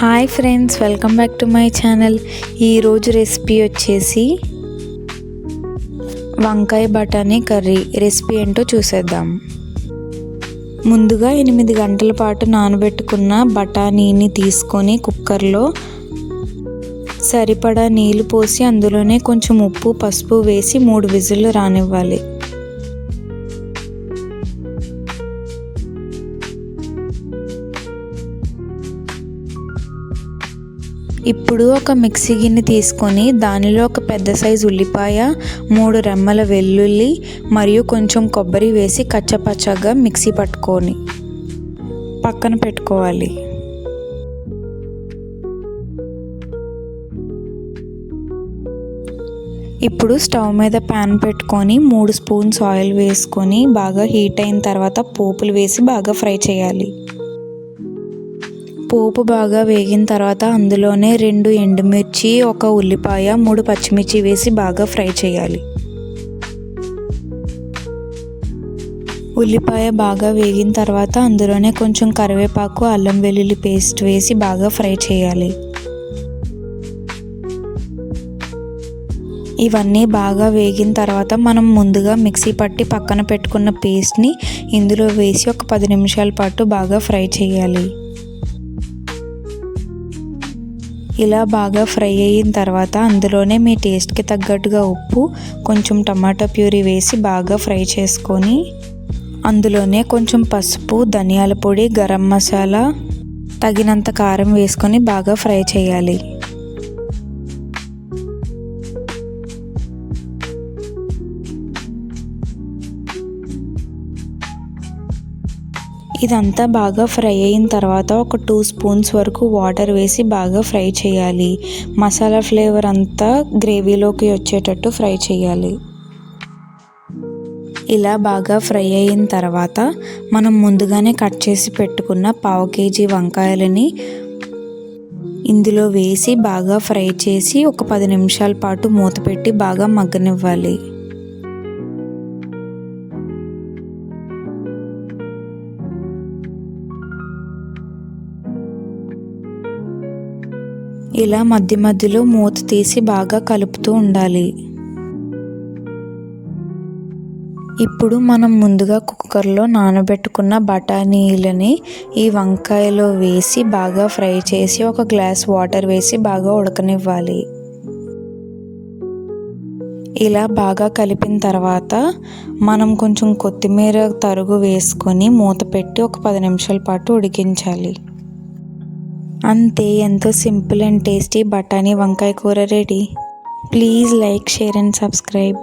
Hi friends welcome back to my channel ఈరోజు recipe వచ్చేసి వంకాయ బఠానీ కర్రీ. రెసిపీ ఏంటో చూసేద్దాం. ముందుగా ఎనిమిది గంటల పాటు నానబెట్టుకున్న బఠానీని తీసుకొని కుక్కర్లో సరిపడా నీళ్ళు పోసి అందులోనే కొంచెం ఉప్పు పసుపు వేసి మూడు విజిల్లు రానివ్వాలి. ఇప్పుడు ఒక మిక్సీ గిన్నె తీసుకొని దానిలో ఒక పెద్ద సైజు ఉల్లిపాయ మూడు రెమ్మల వెల్లుల్లి మరియు కొంచెం కొబ్బరి వేసి కచ్చపచ్చగా మిక్సీ పట్టుకొని పక్కన పెట్టుకోవాలి. ఇప్పుడు స్టవ్ మీద ప్యాన్ పెట్టుకొని మూడు స్పూన్స్ ఆయిల్ వేసుకొని బాగా హీట్ అయిన తర్వాత పోపులు వేసి బాగా ఫ్రై చేయాలి. పోపు బాగా వేగిన తర్వాత అందులోనే రెండు ఎండుమిర్చి ఒక ఉల్లిపాయ మూడు పచ్చిమిర్చి వేసి బాగా ఫ్రై చేయాలి. ఉల్లిపాయ బాగా వేగిన తర్వాత అందులోనే కొంచెం కరివేపాకు అల్లం వెల్లుల్లి పేస్ట్ వేసి బాగా ఫ్రై చేయాలి. ఇవన్నీ బాగా వేగిన తర్వాత మనం ముందుగా మిక్సీ పట్టి పక్కన పెట్టుకున్న పేస్ట్ని ఇందులో వేసి ఒక పది నిమిషాల పాటు బాగా ఫ్రై చేయాలి. ఇలా బాగా ఫ్రై అయిన తర్వాత అందులోనే మీ టేస్ట్కి తగ్గట్టుగా ఉప్పు కొంచెం టమాటో ప్యూరీ వేసి బాగా ఫ్రై చేసుకొని అందులోనే కొంచెం పసుపు ధనియాల పొడి గరం మసాలా తగినంత కారం వేసుకొని బాగా ఫ్రై చేయాలి. ఇదంతా బాగా ఫ్రై అయిన తర్వాత ఒక టూ స్పూన్స్ వరకు వాటర్ వేసి బాగా ఫ్రై చేయాలి. మసాలా ఫ్లేవర్ అంతా గ్రేవీలోకి వచ్చేటట్టు ఫ్రై చేయాలి. ఇలా బాగా ఫ్రై అయిన తర్వాత మనం ముందుగానే కట్ చేసి పెట్టుకున్న పావు కేజీ వంకాయలని ఇందులో వేసి బాగా ఫ్రై చేసి ఒక పది నిమిషాల పాటు మూత పెట్టి బాగా మగ్గనివ్వాలి. ఇలా మధ్య మధ్యలో మూత తీసి బాగా కలుపుతూ ఉండాలి. ఇప్పుడు మనం ముందుగా కుక్కర్లో నానబెట్టుకున్న బఠానీలని ఈ వంకాయలో వేసి బాగా ఫ్రై చేసి ఒక గ్లాస్ వాటర్ వేసి బాగా ఉడకనివ్వాలి. ఇలా బాగా కలిపిన తర్వాత మనం కొంచెం కొత్తిమీర తరుగు వేసుకొని మూత పెట్టి ఒక పది నిమిషాల పాటు ఉడికించాలి. అంతే ఎంతో సింపుల్ అండ్ టేస్టీ బఠానీ వంకాయ కూర ready. Please like share and subscribe.